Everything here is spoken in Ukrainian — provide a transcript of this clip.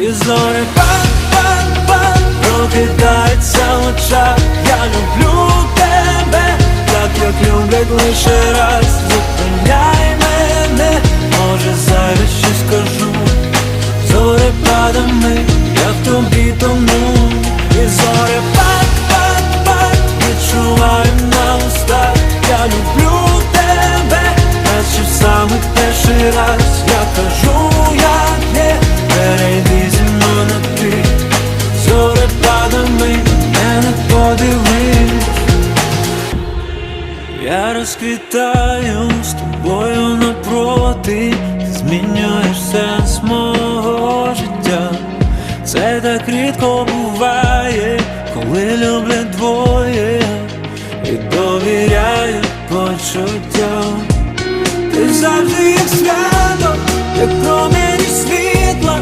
І зорі пак Прокидається в очах. Я люблю тебе Так як люблять лише раз. Зупиняй мене Може зайве щось скажу. Зорепадами Я в тобі тону. І зорі пак Відчуваю на устах. Я люблю тебе Наче в самих перший раз. Я кажу, Я розквітаю з тобою напроти, ти змінюєш сенс мого життя. Це так рідко буває, коли люблять двоє і довіряю почуттям. Ти завжди як свято, як промені світла.